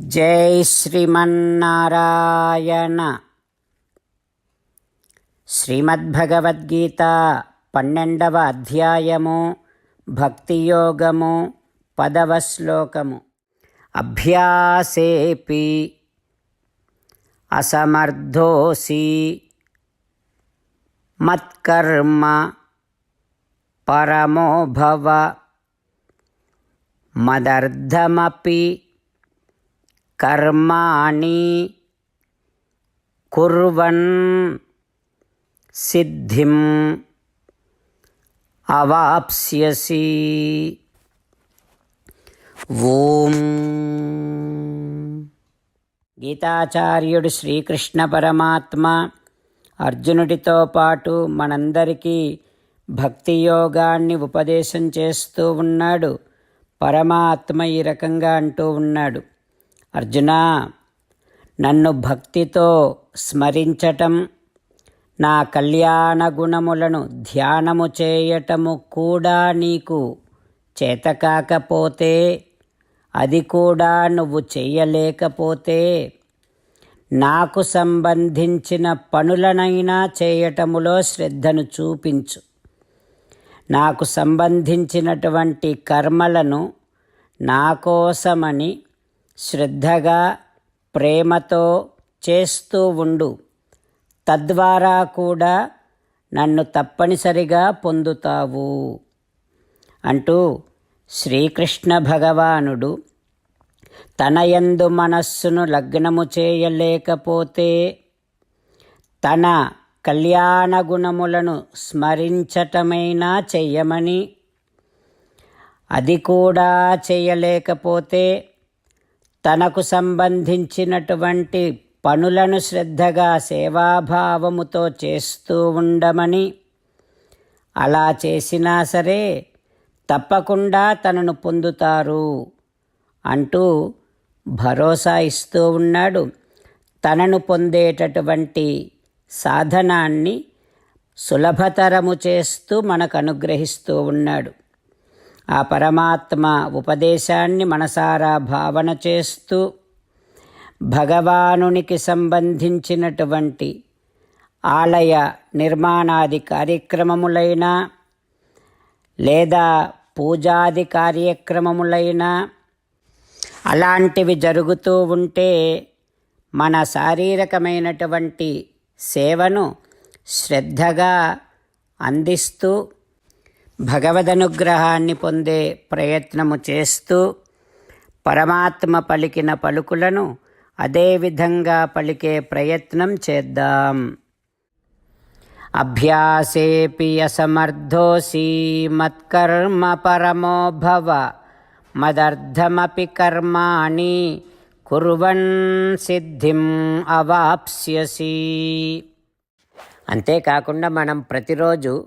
జై శ్రీమన్నారాయణ. శ్రీమద్భగవద్గీత పన్నెండవ అధ్యాయము భక్తియోగము పదవ శ్లోకము. అభ్యాసేపి అసమర్థోసి మత్కర్మ పరమోభవ మదర్థమపి కర్మాణి కుర్వన్ సిద్ధిం అవాప్స్యసి. ఓం. గీతాచార్యుడు శ్రీకృష్ణ పరమాత్మ అర్జునుడితో పాటు మనందరికీ భక్తి యోగాన్ని ఉపదేశం చేస్తూ ఉన్నాడు. పరమాత్మ ఈ రకంగా అంటూ ఉన్నాడు. అర్జున నన్ను భక్తితో స్మరించటం నా కళ్యాణ గుణములను ధ్యానము చేయటము కూడా నీకు చేతకాకపోతే అది కూడా నువ్వు చేయలేకపోతే నాకు సంబంధించిన పనులనైనా చేయటములో శ్రద్ధను చూపించు. నాకు సంబంధించినటువంటి కర్మలను నా కోసమని శ్రద్ధగా ప్రేమతో చేస్తూ ఉండు. తద్వారా కూడా నన్ను తప్పనిసరిగా పొందుతావు. అంటూ శ్రీకృష్ణ భగవానుడు తనయందు మనస్సును లగ్నము చేయలేకపోతే తన కళ్యాణ గుణములను స్మరించటమైనా చెయ్యమని అది కూడా చేయలేకపోతే తనకు సంబంధించినటువంటి పనులను శ్రద్ధగా సేవాభావముతో చేస్తూ ఉండమని అలా చేసినా సరే తప్పకుండా తనను పొందుతారు అంటూ భరోసా ఇస్తూ ఉన్నాడు. తనను పొందేటటువంటి సాధనాన్ని సులభతరము చేస్తూ మనకు అనుగ్రహిస్తూ ఉన్నాడు. ఆ పరమాత్మ ఉపదేశాన్ని మనసారా భావన చేస్తూ భగవానునికి సంబంధించినటువంటి ఆలయ నిర్మాణాది కార్యక్రమములైనా లేదా పూజాది కార్యక్రమములైనా అలాంటివి జరుగుతూ ఉంటే మన శారీరకమైనటువంటి సేవను శ్రద్ధగా అందిస్తూ భగవదనుగ్రహాన్ని పొందే ప్రయత్నము చేస్తూ పరమాత్మ పలికిన పలుకులను అదేవిధంగా పలికే ప్రయత్నం చేద్దాం. అభ్యాసేపి అసమర్థోసి మత్కర్మ పరమో భవ మదర్థమపి కర్మాణి కుర్వన్ సిద్ధిం అవాప్స్యసి. అంతేకాకుండా మనం ప్రతిరోజు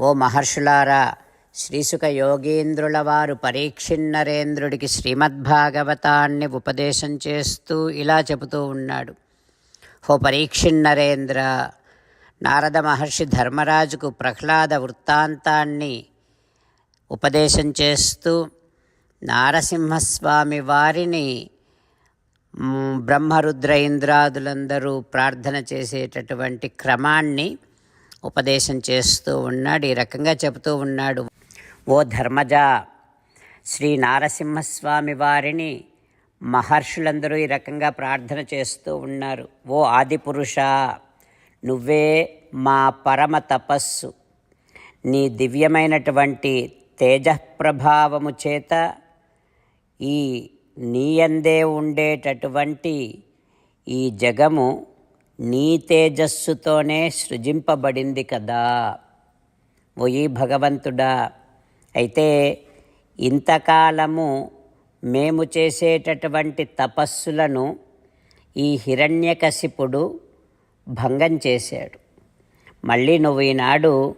ఓ మహర్షులారా శ్రీసుక యోగీంద్రుల వారు పరీక్షిన్నరేంద్రుడికి శ్రీమద్భాగవతాన్ని ఉపదేశం చేస్తూ ఇలా చెబుతూ ఉన్నాడు. ఓ పరీక్షిన్నరేంద్ర నారద మహర్షి ధర్మరాజుకు ప్రహ్లాద వృత్తాంతాన్ని ఉపదేశం చేస్తూ నారసింహస్వామి వారిని బ్రహ్మరుద్ర ఇంద్రాదులందరూ ప్రార్థన చేసేటటువంటి క్రమాన్ని ఉపదేశం చేస్తూ ఉన్నాడు ఈ రకంగా చెబుతూ ఉన్నాడు. ఓ ధర్మజ శ్రీ నారసింహస్వామి వారిని మహర్షులందరూ ఈ రకంగా ప్రార్థన చేస్తూ ఉన్నారు. ఓ ఆదిపురుష నువ్వే మా పరమ తపస్సు. నీ దివ్యమైనటువంటి తేజప్రభావము చేత ఈ నీయందే ఉండేటటువంటి ఈ జగము నీ తేజస్సుతోనే సృజింపబడింది కదా. ఓయి భగవంతుడా అయితే ఇంతకాలము మేము చేసేటటువంటి తపస్సులను ఈ హిరణ్యకశిపుడు భంగం చేశాడు. మళ్ళీ నువ్వు ఈనాడు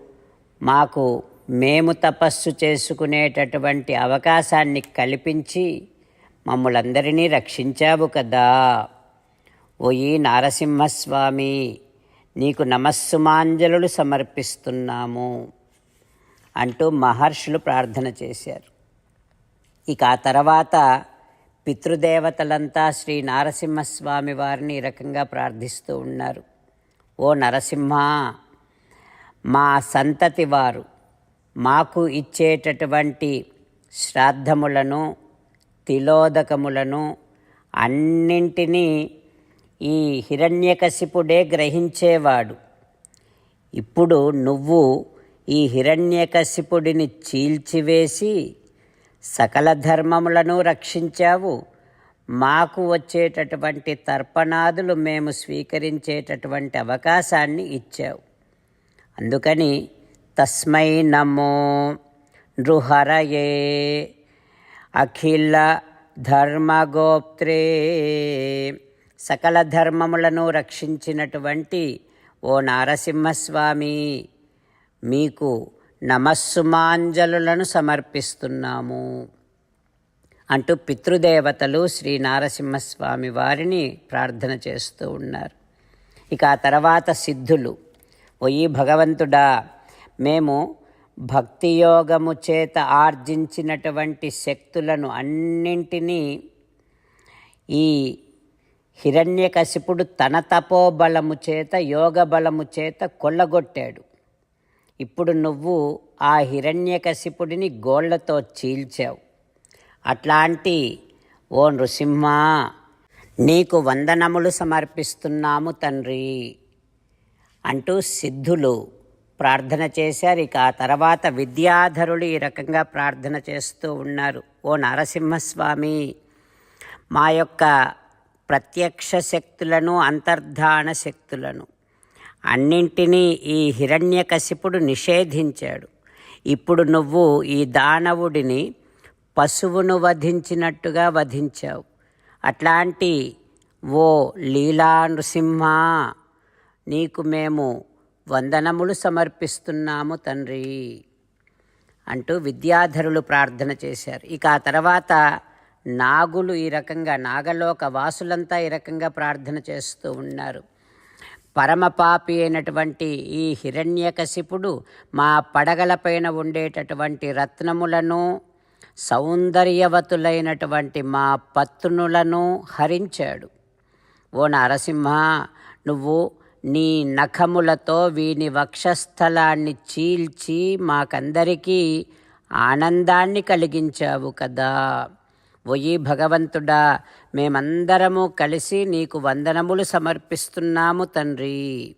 మాకు మేము తపస్సు చేసుకునేటటువంటి అవకాశాన్ని కల్పించి మమ్మలందరినీ రక్షించావు కదా. ఓయి నారసింహస్వామి నీకు నమస్సుమాంజలులు సమర్పిస్తున్నాము అంటూ మహర్షులు ప్రార్థన చేశారు. ఇక ఆ తర్వాత పితృదేవతలంతా శ్రీ నారసింహస్వామి వారిని ఈ రకంగా ప్రార్థిస్తూ ఉన్నారు. ఓ నరసింహ మా సంతతి వారు మాకు ఇచ్చేటటువంటి శ్రాద్ధములను తిలోదకములను అన్నింటినీ ఈ హిరణ్యకశిపుడే గ్రహించేవాడు. ఇప్పుడు నువ్వు ఈ హిరణ్యకశిపుడిని చీల్చివేసి సకల ధర్మములను రక్షించావు. మాకు వచ్చేటటువంటి తర్పణాదులు మేము స్వీకరించేటటువంటి అవకాశాన్ని ఇచ్చావు. అందుకని తస్మై నమో నృహరయే అఖిల ధర్మగోప్త్రే. సకల ధర్మములను రక్షించినటువంటి ఓ నారసింహస్వామి మీకు నమస్సుమాంజలులను సమర్పిస్తున్నాము. అంటూ పితృదేవతలు శ్రీ నారసింహస్వామి వారిని ప్రార్థన చేస్తూ ఉన్నారు. ఇక ఆ తర్వాత సిద్ధులు. ఒయ్యి భగవంతుడా మేము భక్తియోగము చేత ఆర్జించినటువంటి శక్తులను అన్నింటినీ ఈ హిరణ్యకశిపుడు తన తపోబలము చేత యోగ బలము చేత కొల్లగొట్టాడు. ఇప్పుడు నువ్వు ఆ హిరణ్యకశిపుడిని గోళ్ళతో చీల్చావు. అట్లాంటి ఓ నృసింహ నీకు వందనములు సమర్పిస్తున్నాము తండ్రి అంటూ సిద్ధులు ప్రార్థన చేశారు. ఇక ఆ తర్వాత విద్యాధరులు ఈ రకంగా ప్రార్థన చేస్తూ ఉన్నారు. ఓ నరసింహస్వామి మా యొక్క ప్రత్యక్ష శక్తులను అంతర్ధాన శక్తులను అన్నింటినీ ఈ హిరణ్యకశిపుడు నిషేధించాడు. ఇప్పుడు నువ్వు ఈ దానవుడిని పశువును వధించినట్టుగా వధించావు. అట్లాంటి ఓ లీలా నృసింహ నీకు మేము వందనములు సమర్పిస్తున్నాము తండ్రి అంటూ విద్యాధరులు ప్రార్థన చేశారు. ఇక ఆ తర్వాత నాగులు ఈ రకంగా నాగలోక వాసులంతా ఈ రకంగా ప్రార్థన చేస్తూ ఉన్నారు. పరమపాపి అయినటువంటి ఈ హిరణ్యకశిపుడు మా పడగలపైన ఉండేటటువంటి రత్నములను సౌందర్యవతులైనటువంటి మా పత్నులను హరించాడు. ఓ నరసింహ నువ్వు నీ నఖములతో వీని వక్షస్థలాన్ని చీల్చి మాకందరికీ ఆనందాన్ని కలిగించావు కదా. ఒయ్యి భగవంతుడా మేమందరము కలిసి నీకు వందనములు సమర్పిస్తున్నాము తండ్రి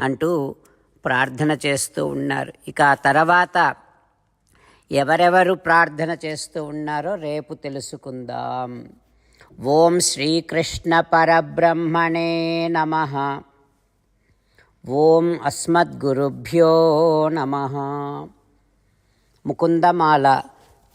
అంటూ ప్రార్థన చేస్తూ ఉన్నారు. ఇక ఆ తర్వాత ఎవరెవరు ప్రార్థన చేస్తూ ఉన్నారో రేపు తెలుసుకుందాం. ఓం శ్రీకృష్ణ పరబ్రహ్మణే నమ. ఓం అస్మద్గురుభ్యో నమ. ముకుందమాల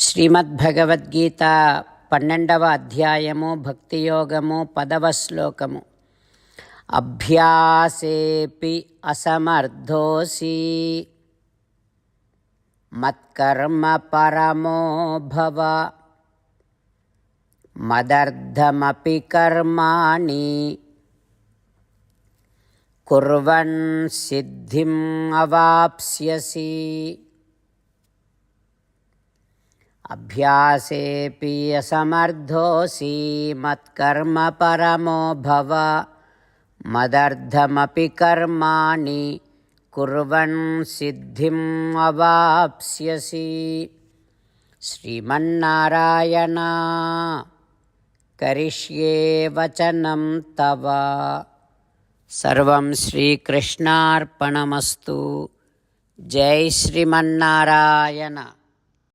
శ్రీమద్భగవద్గీత పన్నెండవ అధ్యాయము భక్తియోగము పదవ శ్లోకము. అభ్యాసేపి అసమర్థోసి మత్కర్మ పరమో భవ మదర్థమపి కర్మాణి కుర్వన్ సిద్ధిం అవాప్స్యసి. అభ్యాసేపి అసమర్థోసి మత్కర్మ పరమో భవ మదర్థమపి కర్మాణి కుర్వన్ సిద్ధిం అవాప్స్యసి. శ్రీమన్నారాయణ కరిష్యే వచనం తవ. సర్వం శ్రీకృష్ణార్పణమస్తు. జై శ్రీమన్నారాయణ.